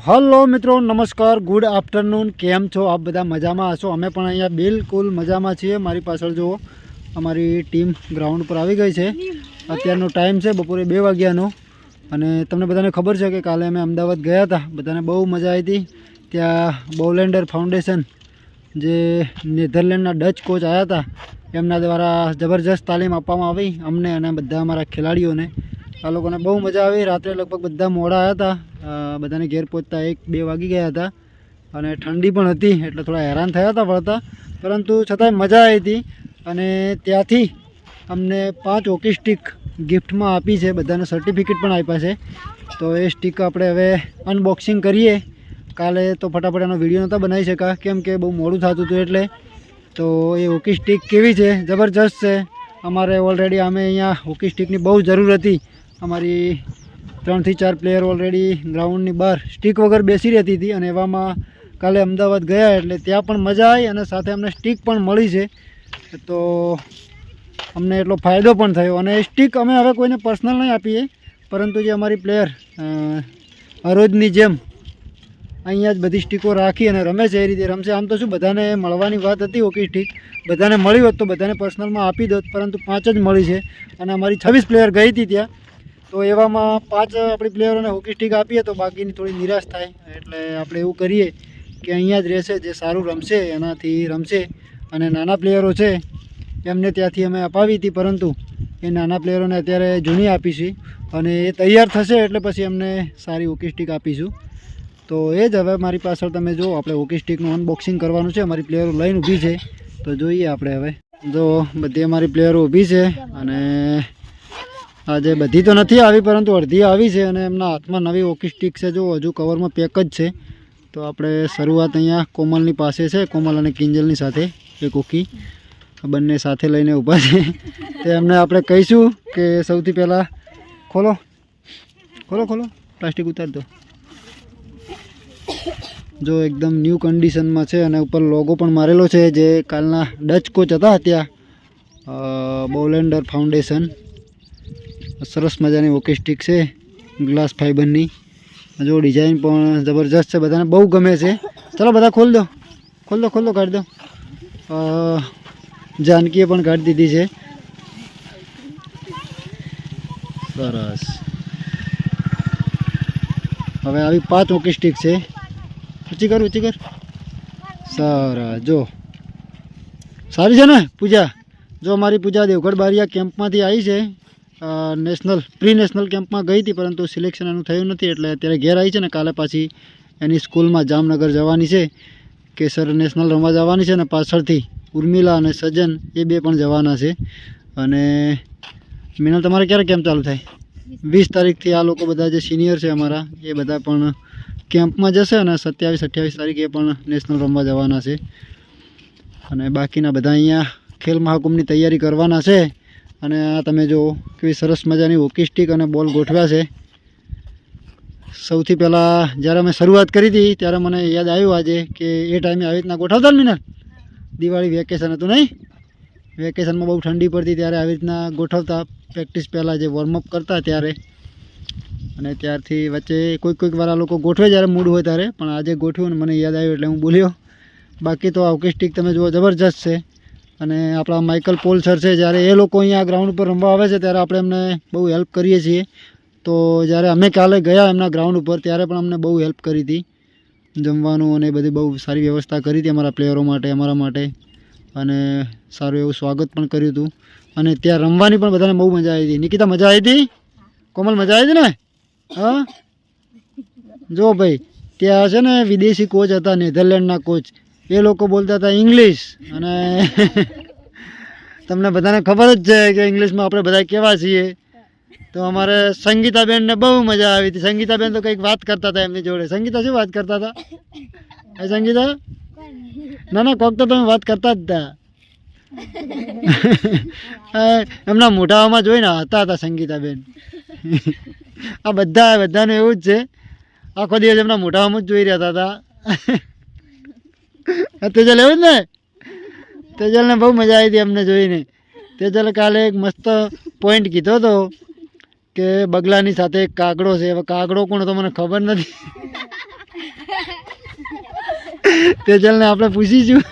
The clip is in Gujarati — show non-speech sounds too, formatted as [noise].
હલો મિત્રો, નમસ્કાર, ગુડ આફ્ટરનૂન, કેમ છો આપ બધા? મજામાં હશો? અમે પણ અહીંયા બિલકુલ મજામાં છીએ. મારી પાછળ જુઓ, અમારી ટીમ ગ્રાઉન્ડ પર આવી ગઈ છે. અત્યારનો ટાઈમ છે, બપોરે બે વાગ્યાનો. અને તમને બધાને ખબર છે કે કાલે અમે અમદાવાદ ગયા હતા. બધાને બહુ મજા આવી હતી. ત્યાં બોલેન્ડર ફાઉન્ડેશન, જે નેધરલેન્ડના ડચ કોચ આવ્યા હતા, એમના દ્વારા જબરજસ્ત તાલીમ આપવામાં આવી અમને અને બધા અમારા ખેલાડીઓને. આ લોકોને બહુ મજા આવી. રાત્રે લગભગ બધા મોડા આવ્યા હતા. બધાને ઘેર પહોંચતા એક બે વાગી ગયા હતા અને ઠંડી પણ હતી, એટલે થોડા હેરાન થયા હતા વળતા. પરંતુ છતાંય મજા આવી હતી અને ત્યાંથી અમને પાંચ હોકી સ્ટીક ગિફ્ટમાં આપી છે, બધાને સર્ટિફિકેટ પણ આપ્યા છે. તો એ સ્ટીક આપણે હવે અનબોક્સિંગ કરીએ. કાલે તો ફટાફટ એનો વીડિયો નહોતા બનાવી શકા કેમ કે બહુ મોડું થતું હતું એટલે. તો એ હોકી સ્ટીક કેવી છે? જબરજસ્ત છે. અમારે ઓલરેડી અમે અહીંયા હોકી સ્ટીકની બહુ જરૂર હતી. અમારી ત્રણથી ચાર પ્લેયર ઓલરેડી ગ્રાઉન્ડની બહાર સ્ટીક વગર બેસી રહેતી હતી અને એવામાં કાલે અમદાવાદ ગયા એટલે ત્યાં પણ મજા આવી અને સાથે અમને સ્ટીક પણ મળી છે. તો અમને એટલો ફાયદો પણ થયો અને એ સ્ટીક અમે હવે કોઈને પર્સનલ નહીં આપીએ, પરંતુ જે અમારી પ્લેયર હરોજની જેમ અહીંયા જ બધી સ્ટીકો રાખી અને રમે છે એ રીતે રમશે. આમ તો શું બધાને મળવાની વાત હતી હોકી સ્ટીક બધાને મળી હોત તો બધાને પર્સનલમાં આપી દોત, પરંતુ પાંચ જ મળી છે અને અમારી છવ્વીસ પ્લેયર ગઈ હતી ત્યાં. તો એવામાં પાંચ આપણી પ્લેયરોને હોકી સ્ટીક આપીએ તો બાકીની થોડી નિરાશ થાય. એટલે આપણે એવું કરીએ કે અહીંયા જ રહેશે, જે સારું રમશે, એનાથી રમશે. અને નાના પ્લેયરો છે, એમને ત્યાંથી અમે અપાવી હતી, પરંતુ એ નાના પ્લેયરોને અત્યારે જૂની આપીશું. અને એ તૈયાર થશે એટલે પછી એમને સારી હોકી સ્ટીક આપીશું. તો એ જ હવે મારી પાછળ તમે જો આપણે હોકી સ્ટીકનું અનબોક્સિંગ કરવાનું છે. અમારી પ્લેયરો લઈને ઊભી છે. તો જોઈએ આપણે હવે. જો બધી અમારી પ્લેયરો ઊભી છે અને આજે બધી તો નથી આવી, પરંતુ અડધી આવી છે અને એમના હાથમાં નવી હોકી સ્ટીક છે. જો, હજુ કવરમાં પેક જ છે. તો આપણે શરૂઆત અહીંયા કોમલની પાસે છે. કોમલ અને કિંજલની સાથે એક ઓકી બંને સાથે લઈને ઊભા છે. તો એમને આપણે કહીશું કે સૌથી પહેલાં ખોલો. ખોલો ખોલો. પ્લાસ્ટિક ઉતાર દો. જો, એકદમ ન્યૂ કન્ડિશનમાં છે અને ઉપર લોગો પણ મારેલો છે, જે કાલના ડચ કોચ હતા ત્યાં બોલેન્ડર ફાઉન્ડેશન સરસ મજાની ઓકે સ્ટીક છે. ગ્લાસ ફાઈબરની જો ડિઝાઇન પણ જબરજસ્ત છે બધાને, બહુ ગમે છે. ચલો બધા ખોલ દો. ખોલ દો ખોલ દો, કાઢી દો. જાનકીએ પણ કાઢી દીધી છે. સરસ. હવે આવી પાંચ હોકી સ્ટીક છે. ઊંચી કર ઊંચી કર. સરસ, જો. સારી છે ને, પૂજા? જો અમારી પૂજા દેવગઢ બારિયા કેમ્પમાંથી આવી છે. નેશનલ પ્રી નેશનલ કેમ્પમાં ગઈ હતી, પરંતુ સિલેક્શન એનું થયું નથી, એટલે અત્યારે ઘેર આવી છે ને કાલે પાછી એની સ્કૂલમાં જામનગર જવાની છે, કેસર નેશનલ રમવા જવાની છે ને પાછળથી ઉર્મિલા અને સજ્જન એ બે પણ જવાના છે. અને મિનલ, તમારે ક્યારે કેમ્પ ચાલુ થાય? વીસ તારીખથી આ લોકો બધા જે સિનિયર છે અમારા, એ બધા પણ કેમ્પમાં જશે અને સત્યાવીસ, અઠ્યાવીસ તારીખે પણ નેશનલ રમવા જવાના છે. અને બાકીના બધા અહીંયા ખેલ મહાકુંભની તૈયારી કરવાના છે. અને આ તમે જુઓ, કેવી સરસ મજાની હોકી સ્ટીક અને બોલ ગોઠવ્યા છે. સૌથી પહેલાં જ્યારે અમે શરૂઆત કરી હતી, ત્યારે મને યાદ આવ્યું આજે કે એ ટાઈમે આવી રીતના ગોઠવતા ને? દિવાળી વેકેશન હતું નહીં? વેકેશનમાં બહુ ઠંડી પડતી ત્યારે આવી રીતના ગોઠવતા પ્રેક્ટિસ પહેલાં જે વોર્મઅપ કરતા ત્યારે. અને ત્યારથી વચ્ચે કોઈક કોઈક વાર લોકો ગોઠવે જ્યારે મૂડ હોય ત્યારે, પણ આજે ગોઠવ્યું ને મને યાદ આવ્યું એટલે હું બોલ્યો. બાકી તો આ હોકી સ્ટીક તમે જુઓ, જબરજસ્ત છે. અને આપણા માઇકલ પોલ સર છે, જ્યારે એ લોકો અહીંયા ગ્રાઉન્ડ ઉપર રમવા આવે છે, ત્યારે આપણે એમને બહુ હેલ્પ કરીએ છીએ. તો જ્યારે અમે કાલે ગયા એમના ગ્રાઉન્ડ ઉપર, ત્યારે પણ અમને બહુ હેલ્પ કરી હતી. જમવાનું અને બધી બહુ સારી વ્યવસ્થા કરી હતી અમારા પ્લેયરો માટે, અમારા માટે. અને સારું એવું સ્વાગત પણ કર્યું હતું. અને ત્યાં રમવાની પણ બધાને બહુ મજા આવી હતી. નિકિતા, મજા આવી હતી? કોમલ, મજા આવી હતી ને? હા? જો ભાઈ, ત્યાં છે ને વિદેશી કોચ હતા, નેધરલેન્ડના કોચ એ લોકો બોલતા હતા ઇંગ્લિશ અને તમને બધાને ખબર જ છે કે ઇંગ્લિશમાં આપણે બધા કેવા છીએ. તો અમારે સંગીતાબેનને બહુ મજા આવી હતી. સંગીતાબેન તો કંઈક વાત કરતા હતા એમની જોડે. સંગીતા શું વાત કરતા હતા? એ સંગીતા? ના ના કોક તો તમે વાત કરતા જ હતા. [laughs] એમના મોઢાઓમાં જોઈને હતા હતા સંગીતાબેન. આ બધા બધાનું એવું જ છે. આખો દિવસ એમના મોઢામાં જ જોઈ રહ્યા હતા. તેજલ એવું જ ને? તેજલને બહુ મજા આવી હતી અમને જોઈને. તેજલ કાલે એક મસ્ત પોઈન્ટ કીધો હતો કે બગલાની સાથે એક કાગડો છે. હવે કાગડો કોણ તો મને ખબર નથી. તેજલને આપણે પૂછીશું.